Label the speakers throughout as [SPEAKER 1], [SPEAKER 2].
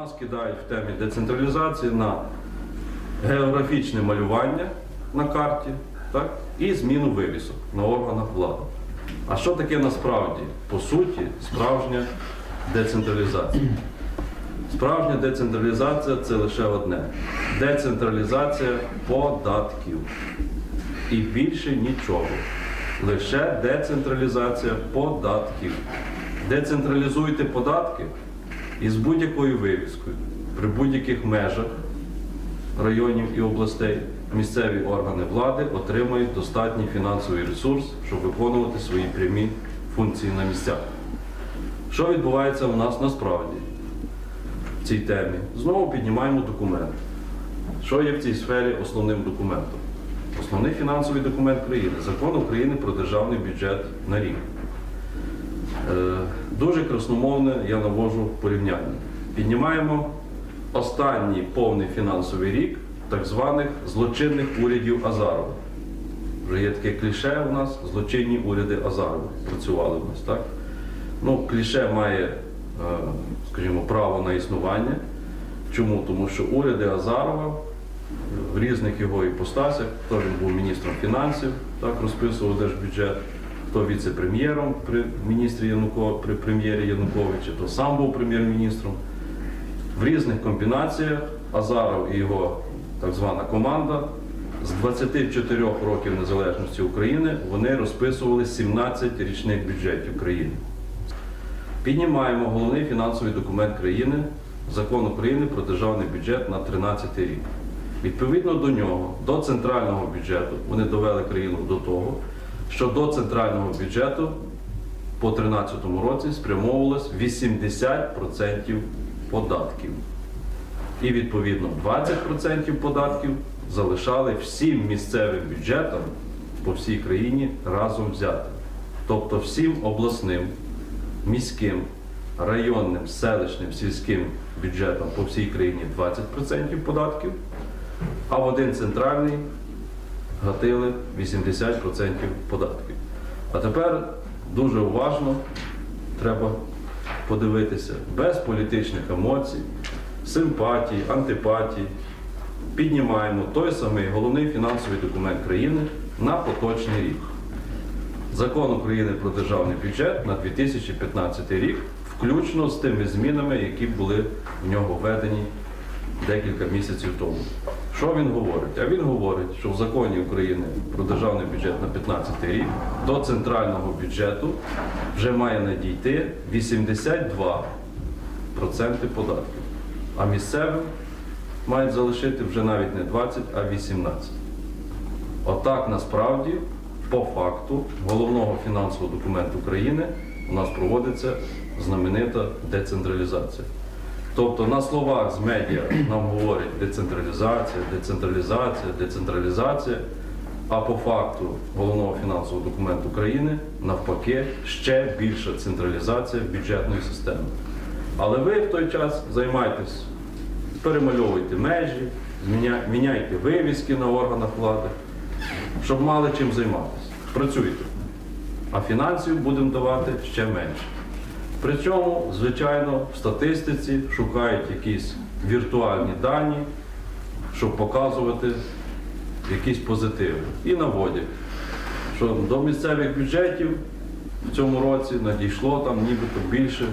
[SPEAKER 1] нас кидають в темі децентралізації на географічне малювання на карті так, і зміну вивісок на органах влади. А що таке насправді, по суті, справжня децентралізація? Справжня децентралізація це лише одне: децентралізація податків. І більше нічого. Лише децентралізація податків. Децентралізуйте податки із будь-якою вивіскою при будь-яких межах районів і областей місцеві органи влади отримають достатній фінансовий ресурс, щоб виконувати свої прямі функції на місцях. Що відбувається у нас насправді в цій темі? Знову піднімаємо документ. Що є в цій сфері основним документом? Основний фінансовий документ країни закон України про державний бюджет на рік. Е, Дуже красномовне я навожу порівняння. Піднімаємо останній повний фінансовий рік так званих злочинних урядів Азарова. Вже є таке кліше у нас злочинні уряди Азарова працювали в нас, так? Ну, кліше має, е, скажімо, право на існування. Чому? Тому що уряди Азарова в різних його іпостасях, хто він був міністром фінансів, так розписував держбюджет, хто віце-прем'єром при міністрі Януко, при прем'єрі Януковича, то сам був прем'єр-міністром. В різних комбінаціях Азаров і його так звана команда з 24 років незалежності України вони розписували 17 річних бюджетів країни. Піднімаємо головний фінансовий документ країни Закон України про державний бюджет на 13 рік. Відповідно до нього, до центрального бюджету, вони довели країну до того, що до центрального бюджету по 2013 році спрямовувалось 80% податків. І відповідно 20% податків залишали всім місцевим бюджетам по всій країні разом взятим. Тобто всім обласним, міським, районним, селищним, сільським бюджетам по всій країні 20% податків, а в один центральний гатили 80% податків. А тепер дуже уважно треба подивитися, без політичних емоцій, симпатій, антипатій. Піднімаємо той самий головний фінансовий документ країни на поточний рік. Закон України про державний бюджет на 2015 рік, включно з тими змінами, які були в нього введені декілька місяців тому. Що він говорить? А він говорить, що в законі України про державний бюджет на 2015 рік до центрального бюджету вже має надійти 82% податків, а місцевим мають залишити вже навіть не 20, а 18%. Отак насправді, по факту, головного фінансового документу країни у нас проводиться знаменита децентралізація. Тобто на словах з медіа нам говорять децентралізація, децентралізація, децентралізація, а по факту головного фінансового документу країни навпаки ще більша централізація бюджетної системи. Але ви в той час займайтесь, перемальовуйте межі, міняйте вивіски на органах влади, щоб мали чим займатися. Працюйте. А фінансів будемо давати ще менше. При цьому, звичайно, в статистиці шукають якісь віртуальні дані, щоб показувати якісь позитиви. І наводять, що до місцевих бюджетів в цьому році надійшло там нібито більше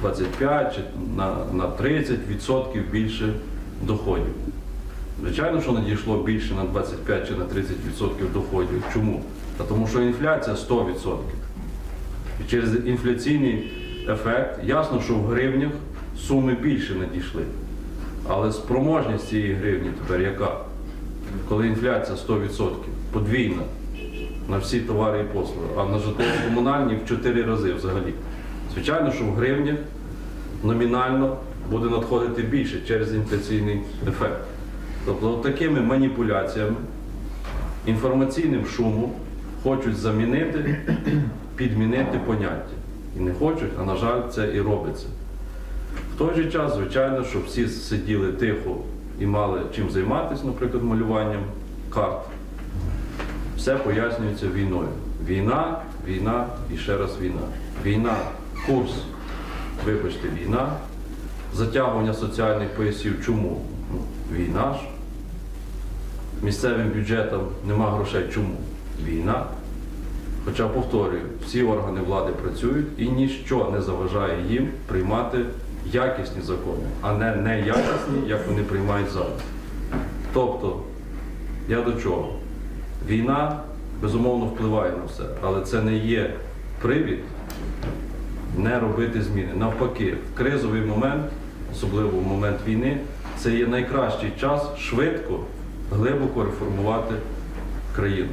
[SPEAKER 1] 25 чи на, на 30% більше доходів. Звичайно, що надійшло більше на 25 чи на 30% доходів. Чому? Та тому що інфляція 100%. І через інфляційний ефект ясно, що в гривнях суми більше надійшли. Але спроможність цієї гривні тепер яка? Коли інфляція 100%, подвійна на всі товари і послуги, а на житлово-комунальні в 4 рази взагалі. Звичайно, що в гривнях номінально буде надходити більше через інфляційний ефект. Тобто такими маніпуляціями, інформаційним шумом хочуть замінити, підмінити поняття. І не хочуть, а на жаль, це і робиться. В той же час, звичайно, щоб всі сиділи тихо і мали чим займатися, наприклад, малюванням карт. Все пояснюється війною. Війна, війна і ще раз війна. Війна, курс, вибачте, війна, затягування соціальних поясів. Чому? Ну, війна ж. Місцевим бюджетам нема грошей. Чому? Війна. Хоча, повторюю, всі органи влади працюють і ніщо не заважає їм приймати якісні закони, а не неякісні, як вони приймають зараз. Тобто, я до чого? Війна безумовно впливає на все, але це не є привід не робити зміни. Навпаки, в кризовий момент, особливо в момент війни, це є найкращий час швидко, глибоко реформувати країну.